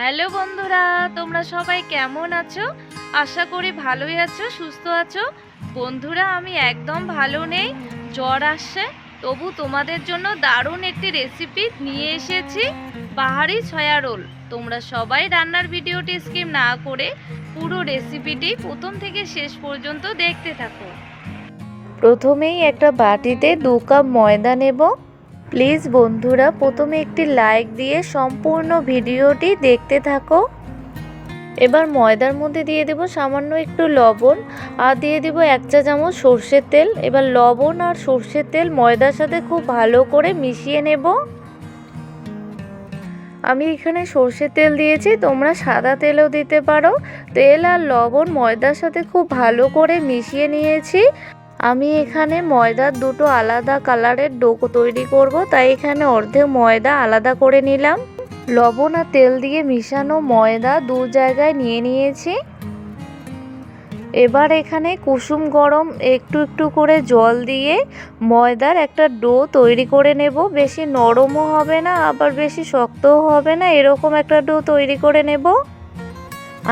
Hello বন্ধুরা, তোমরা সবাই কেমন আছো? আশা করি ভালোই আছো, সুস্থ আছো। বন্ধুরা, আমি একদম ভালো নেই, জ্বর আসছে। তবু তোমাদের জন্য দারুণ একটি রেসিপি নিয়ে এসেছি পাহাড়ি ছয়া রোল। তোমরা সবাই রান্নার ভিডিওটি স্কিপ না করে পুরো রেসিপিটি প্রথম থেকে শেষ পর্যন্ত দেখতে থাকো। প্রথমেই একটা বাটিতে দু কাপ ময়দা নেব। প্লিজ বন্ধুরা, প্রথমে একটি লাইক দিয়ে সম্পূর্ণ ভিডিওটি দেখতে থাকো। এবার ময়দার মধ্যে দিয়ে দেব সামান্য একটু লবণ, আর দিয়ে দিব এক চা চামচ সর্ষের তেল। এবার লবণ আর সর্ষের তেল ময়দার সাথে খুব ভালো করে মিশিয়ে নেব। আমি এখানে সর্ষের তেল দিয়েছি, তোমরা সাদা তেলও দিতে পারো। তেল আর লবণ ময়দার সাথে খুব ভালো করে মিশিয়ে নিয়েছি। আমি এখানে ময়দার দুটো আলাদা কালারের ডো তৈরি করব, তাই এখানে অর্ধেক ময়দা আলাদা করে নিলাম। লবণ আর তেল দিয়ে মিশানো ময়দা দু জায়গায় নিয়ে নিয়েছি। এবার এখানে কুসুম গরম একটু একটু করে জল দিয়ে ময়দার একটা ডো তৈরি করে নেব। বেশি নরমও হবে না, আবার বেশি শক্তও হবে না, এরকম একটা ডো তৈরি করে নেব।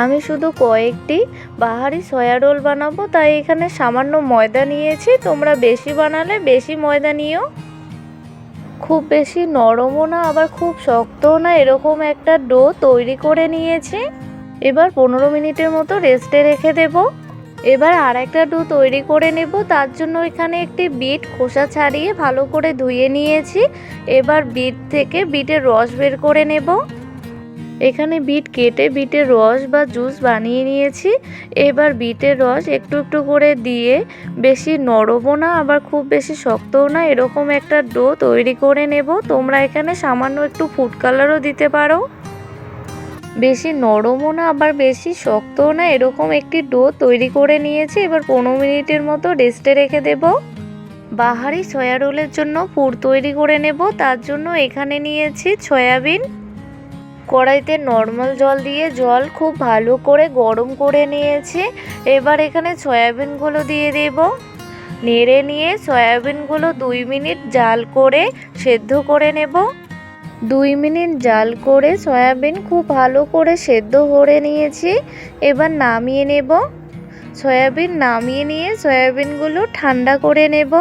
আমি শুধু কয়েকটি বাহারি সয়া রোল বানাবো, তাই এখানে সামান্য ময়দা নিয়েছি। তোমরা বেশি বানালে বেশি ময়দা নিও। খুব বেশি নরমও না, আবার খুব শক্তও না, এরকম একটা ডো তৈরি করে নিয়েছি। এবার পনেরো মিনিটের মতো রেস্টে রেখে দেব। এবার আর একটা ডো তৈরি করে নেব, তার জন্য এখানে একটি বিট খোসা ছাড়িয়ে ভালো করে ধুয়ে নিয়েছি। এবার বিট থেকে বিটের রস বের করে নেব। এখানে বিট কেটে বিটের রস বা জুস বানিয়ে নিয়েছি। এবার বিটের রস একটু একটু করে দিয়ে বেশি নরমও না, আবার খুব বেশি শক্তও না, এরকম একটা ডো তৈরি করে নেব। তোমরা এখানে সামান্য একটু ফুড কালারও দিতে পারো। বেশি নরমও না, আবার বেশি শক্তও না, এরকম একটি ডো তৈরি করে নিয়েছি। এবার পনেরো মিনিটের মতো রেস্টে রেখে দেব। বাহারি সয়া রোলের জন্য পুর তৈরি করে নেব। তার জন্য এখানে নিয়েছি সয়াবিন। কড়াইতে নর্মাল জল দিয়ে জল খুব ভালো করে গরম করে নিয়েছি। এবার এখানে সয়াবিনগুলো দিয়ে দেব। নেড়ে নিয়ে সয়াবিনগুলো দুই মিনিট জাল করে সেদ্ধ করে নেব। দুই মিনিট জাল করে সয়াবিন খুব ভালো করে সেদ্ধ করে নিয়েছি। এবার নামিয়ে নেব। সয়াবিন নামিয়ে নিয়ে সয়াবিনগুলো ঠান্ডা করে নেব।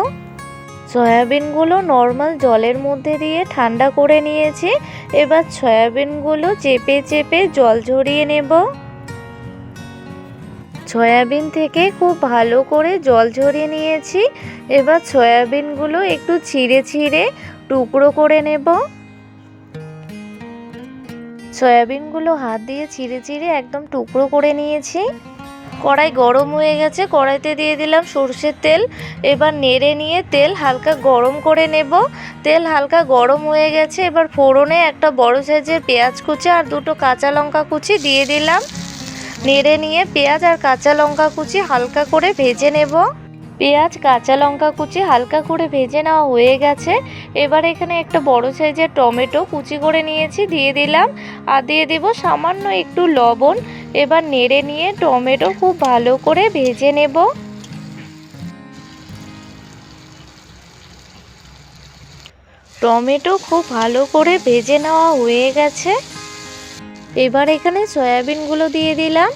সয়াবিনগুলো নর্মাল জলের মধ্যে দিয়ে ঠান্ডা করে নিয়েছি। এবার সয়াবিনগুলো চেপে চেপে জল ঝরিয়ে নেব। সয়াবিন থেকে খুব ভালো করে জল ঝরিয়ে নিয়েছি। এবার সয়াবিনগুলো একটু ছিঁড়ে ছিঁড়ে টুকরো করে নেব। সয়াবিনগুলো হাত দিয়ে ছিঁড়ে ছিঁড়ে একদম টুকরো করে নিয়েছি। কড়াই গরম হয়ে গেছে, কড়াইতে দিয়ে দিলাম সর্ষের তেল। এবার নেড়ে নিয়ে তেল হালকা গরম করে নেব। তেল হালকা গরম হয়ে গেছে, এবার ফোড়নে একটা বড় সাইজের পেঁয়াজ কুচি আর দুটো কাঁচা লঙ্কা কুচি দিয়ে দিলাম। নেড়ে নিয়ে পেঁয়াজ আর কাঁচা লঙ্কা কুচি হালকা করে ভেজে নেব। পেঁয়াজ, কাঁচা লঙ্কা কুচি হালকা করে ভেজে নেওয়া হয়ে গেছে। এবার এখানে একটা বড় সাইজের টমেটো কুচি করে নিয়েছি, দিয়ে দিলাম। আর দিয়ে দেব সামান্য একটু লবণ। এবার নেড়ে নিয়ে টমেটো খুব ভালো করে ভেজে নেব। টমেটো খুব ভালো করে ভেজে নেওয়া হয়ে গেছে। এবার এখানে সয়াবিনগুলো দিয়ে দিলাম।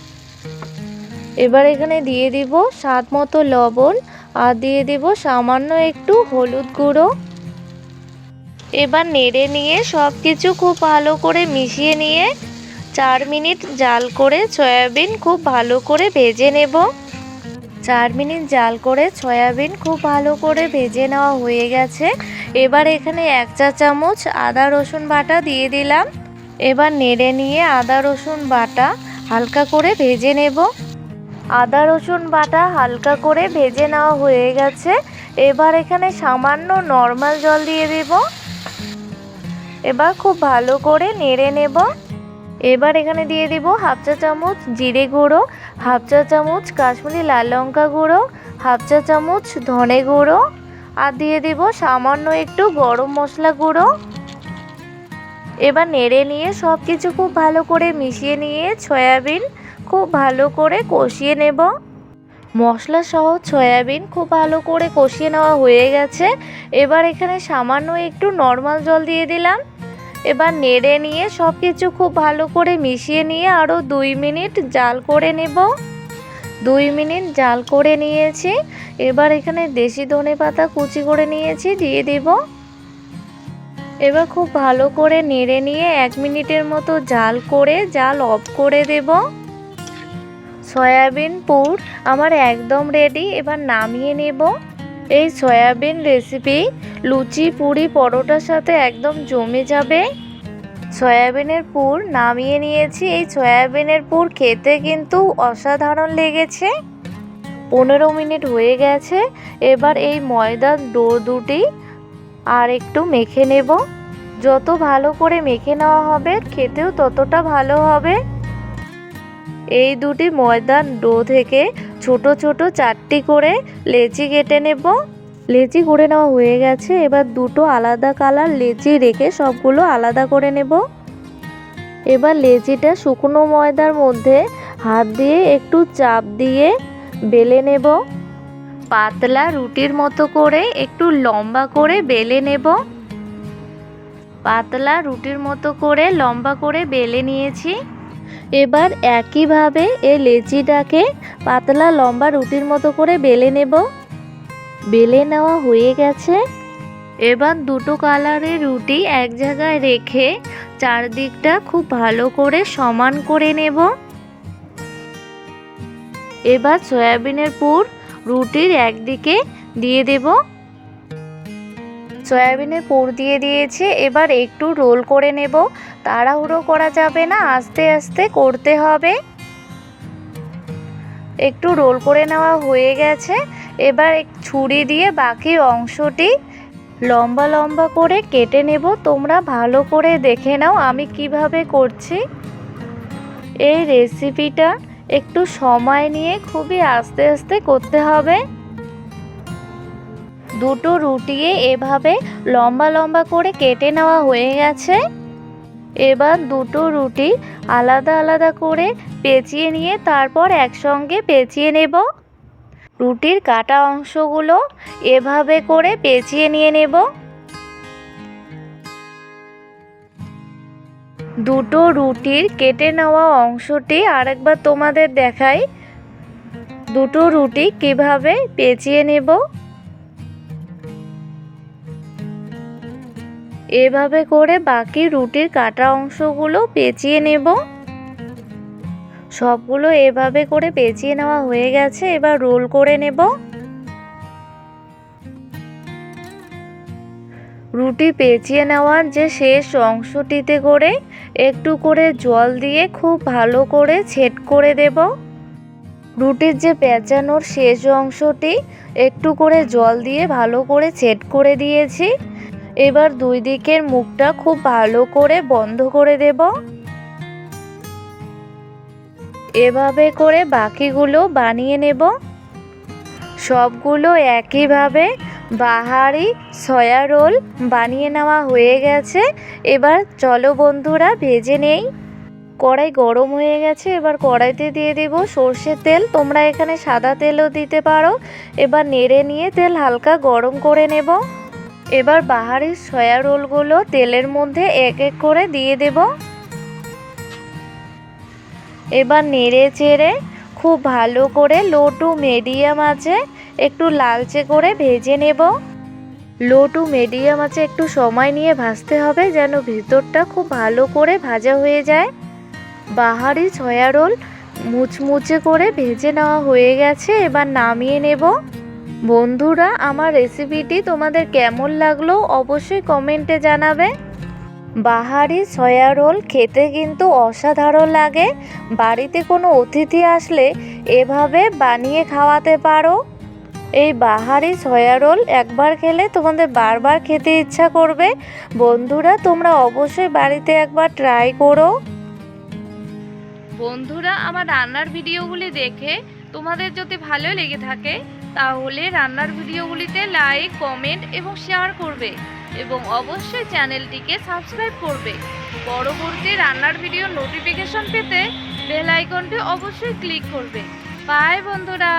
এবার এখানে দিয়ে দিব স্বাদ মতো লবণ আর দিয়ে দিব সামান্য একটু হলুদ গুঁড়ো। এবার নেড়ে নিয়ে সব কিছু খুব ভালো করে মিশিয়ে নিয়ে চার মিনিট জাল করে সয়াবিন খুব ভালো করে ভেজে নেব। চার মিনিট জাল করে সয়াবিন খুব ভালো করে ভেজে নেওয়া হয়ে গেছে। এবার এখানে এক চা চামচ আদা রসুন বাটা দিয়ে দিলাম। এবার নেড়ে নিয়ে আদা রসুন বাটা হালকা করে ভেজে নেব। আদা, রসুন বাটা হালকা করে ভেজে নেওয়া হয়ে গেছে। এবার এখানে সামান্য নর্মাল জল দিয়ে দেব। এবার খুব ভালো করে নেড়ে নেব। এবার এখানে দিয়ে দিব হাফ চা চামচ জিরে গুঁড়ো, হাফ চা চামচ কাশ্মীরি লাল লঙ্কা গুঁড়ো, হাফ চা চামচ ধনে গুঁড়ো, আর দিয়ে দিব সামান্য একটু গরম মশলা গুঁড়ো। এবার নেড়ে নিয়ে সব কিছু খুব ভালো করে মিশিয়ে নিয়ে সয়াবিন খুব ভালো করে কষিয়ে নেব। মশলা সহ সয়াবিন খুব ভালো করে কষিয়ে নেওয়া হয়ে গেছে। এবার এখানে সামান্য একটু নর্মাল জল দিয়ে দিলাম। এবার নেড়ে নিয়ে সব কিছু খুব ভালো করে মিশিয়ে নিয়ে আরও দুই মিনিট জাল করে নেব। দুই মিনিট জাল করে নিয়েছি। এবার এখানে দেশি ধনে পাতা কুচি করে নিয়েছি, দিয়ে দিব। এবার খুব ভালো করে নেড়ে নিয়ে এক মিনিটের মতো জাল করে, জাল অফ করে দেব। সয়াবিন পুর আমার একদম রেডি এবার নামিয়ে নেব। এই সয়াবিন রেসিপি লুচি, পুরি, পরোটার সাথে একদম জমে যাবে। সয়াবিনের পুর নামিয়ে নিয়েছি। এই সয়াবিনের পুর খেতে কিন্তু অসাধারণ লেগেছে। পনেরো মিনিট হয়ে গেছে। এবার এই ময়দার ডো দুটি আর একটু মেখে নেব। যত ভালো করে মেখে নেওয়া হবে, খেতেও ততটা ভালো হবে। এই দুটি ময়দার ডো থেকে ছোট ছোট চারটি করে লেচি কেটে নেব। লেচি করে নেওয়া হয়ে গেছে। এবার দুটো আলাদা কালার লেচি রেখে সবগুলো আলাদা করে নেব। এবার লেচিটা শুকনো ময়দার মধ্যে হাত দিয়ে একটু চাপ দিয়ে বেলে নেব। পাতলা রুটির মতো করে একটু লম্বা করে বেলে নেব। পাতলা রুটির মতো করে লম্বা করে বেলে নিয়েছি। এবার একইভাবে এই লেচিটাকে পাতলা লম্বা রুটির মতো করে বেলে নেব। বেলে নেওয়া হয়ে গেছে। এবার দুটো কালারের রুটি এক জায়গায় রেখে চারদিকটা খুব ভালো করে সমান করে নেব। এবার সয়াবিনের পুর রুটির একদিকে দিয়ে দেব। সয়াবিনের পুর দিয়ে দিয়েছি, এবার একটু রোল করে নেব। তাড়াহুড়ো করা যাবে না, আস্তে আস্তে করতে হবে। একটু রোল করে নেওয়া হয়ে গেছে, এবার ছুরি দিয়ে বাকি অংশটি লম্বা লম্বা করে কেটে নেব। তোমরা ভালো করে দেখে নাও আমি কীভাবে করছি। এই রেসিপিটা একটু সময় নিয়ে খুবই আস্তে আস্তে করতে হবে। দুটো রুটিয়ে এভাবে লম্বা লম্বা করে কেটে নেওয়া হয়ে গেছে। এবার দুটো রুটি আলাদা আলাদা করে পেঁচিয়ে নিয়ে তারপর একসঙ্গে পেঁচিয়ে নেব। রুটির কাটা অংশগুলো এভাবে করে পেঁচিয়ে নিয়ে নেব। দুটো রুটির কেটে নেওয়া অংশটি আরেকবার তোমাদের দেখাই। দুটো রুটি কীভাবে পেঁচিয়ে নেব? এভাবে করে বাকি রুটির কাটা অংশগুলো পেঁচিয়ে নেব। সবগুলো এভাবে করে পেঁচিয়ে নেওয়া হয়ে গেছে, এবার রোল করে নেব। রুটি পেঁচিয়ে নেওয়ার যে শেষ অংশটিতে করে একটু করে জল দিয়ে খুব ভালো করে ছেট করে দেব। রুটির যে পেঁচানোর শেষ অংশটি একটু করে জল দিয়ে ভালো করে ছেট করে দিয়েছি। এবার দুই দিকের মুখটা খুব ভালো করে বন্ধ করে দেব। এভাবে করে বাকিগুলো বানিয়ে নেব। সবগুলো একইভাবে বাহারি, সয়া রোল বানিয়ে নেওয়া হয়ে গেছে। এবার চলো বন্ধুরা, ভেজে নেই। কড়াই গরম হয়ে গেছে, এবার কড়াইতে দিয়ে দেব সর্ষের তেল। তোমরা এখানে সাদা তেলও দিতে পারো। এবার নেড়ে নিয়ে তেল হালকা গরম করে নেব। এবার বাহারি সয়া রোলগুলো তেলের মধ্যে এক এক করে দিয়ে দেব। এবার নেড়ে চেড়ে খুব ভালো করে লো টু মিডিয়াম আছে একটু লালচে করে ভেজে নেব। লো টু মিডিয়াম আছে একটু সময় নিয়ে ভাজতে হবে যেন ভেতরটা খুব ভালো করে ভাজা হয়ে যায়। বাহারি সয়া রোল মুচমুচে করে ভেজে নেওয়া হয়ে গেছে, এবার নামিয়ে নেব। বন্ধুরা, আমার রেসিপিটি তোমাদের কেমন লাগল অবশ্যই কমেন্টে জানাবে। বাহারি সয়া রোল খেতে কিন্তু অসাধারণ লাগে। বাড়িতে কোনো অতিথি আসলে এভাবে বানিয়ে খাওয়াতে পারো। এই বাহারি সয়া রোল একবার খেলে তোমাদের বারবার খেতে ইচ্ছা করবে। বন্ধুরা, তোমরা অবশ্যই বাড়িতে একবার ট্রাই করো। বন্ধুরা, আমার রান্নার ভিডিওগুলি দেখে তোমাদের যদি ভালো লেগে থাকে তাহলে রান্নার ভিডিওগুলিতে লাইক কমেন্ট এবং শেয়ার করবে এবং অবশ্যই চ্যানেলটিকে সাবস্ক্রাইব করবে। পরবর্তী রান্নার ভিডিও নোটিফিকেশন পেতে বেল আইকনটি অবশ্যই ক্লিক করবে। বাই বন্ধুরা!